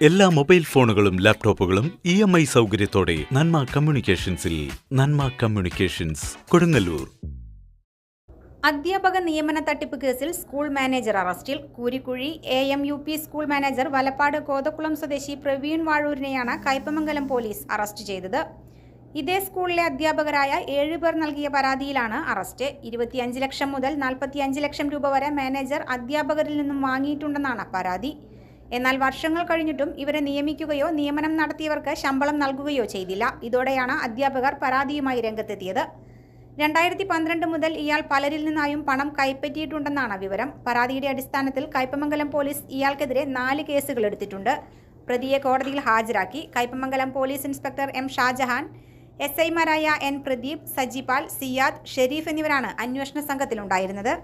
എല്ലാ മൊബൈൽ ഫോണുകളും ലാപ്ടോപ്പുകളും ഇ എം ഐ സൗകര്യത്തോടെ നന്മ കമ്മ്യൂണിക്കേഷൻസിൽ നന്മ കമ്മ്യൂണിക്കേഷൻസ് കൊടുങ്ങല്ലൂർ. അധ്യാപക നിയമന തട്ടിപ്പ് കേസിൽ സ്കൂൾ മാനേജർ അറസ്റ്റിൽ Koorikkuzhi A M U P school manager Valappad Kothakkulam സ്വദേശി പ്രവീൺ വാഴൂരിനെയാണ് കയ്പമംഗലം പോലീസ് അറസ്റ്റ് ചെയ്തത്. ഇതേ സ്കൂളിലെ അധ്യാപകരായ ഏഴുപേർ നൽകിയ പരാതിയിലാണ് അറസ്റ്റ്. ഇരുപത്തിയഞ്ച് ലക്ഷം മുതൽ നാൽപ്പത്തിയഞ്ച് ലക്ഷം രൂപ വരെ മാനേജർ അധ്യാപകരിൽ നിന്നും വാങ്ങിയിട്ടുണ്ടെന്നാണ് പരാതി. എന്നാൽ വർഷങ്ങൾ കഴിഞ്ഞിട്ടും ഇവരെ നിയമിക്കുകയോ നിയമനം നടത്തിയവർക്ക് ശമ്പളം നൽകുകയോ ചെയ്തില്ല. ഇതോടെയാണ് അധ്യാപകർ പരാതിയുമായി രംഗത്തെത്തിയത്. രണ്ടായിരത്തി പന്ത്രണ്ട് മുതൽ ഇയാൾ പലരിൽ നിന്നായും പണം കൈപ്പറ്റിയിട്ടുണ്ടെന്നാണ് വിവരം. പരാതിയുടെ അടിസ്ഥാനത്തിൽ കയ്പമംഗലം പോലീസ് ഇയാൾക്കെതിരെ നാല് കേസുകൾ എടുത്തിട്ടുണ്ട്. പ്രതിയെ കോടതിയിൽ ഹാജരാക്കി. Kaipamangalam police inspector M Shajahan S ഐമാരായ എൻ പ്രദീപ് സജിപാൽ സിയാദ് ഷെരീഫ് എന്നിവരാണ് അന്വേഷണ സംഘത്തിലുണ്ടായിരുന്നത്.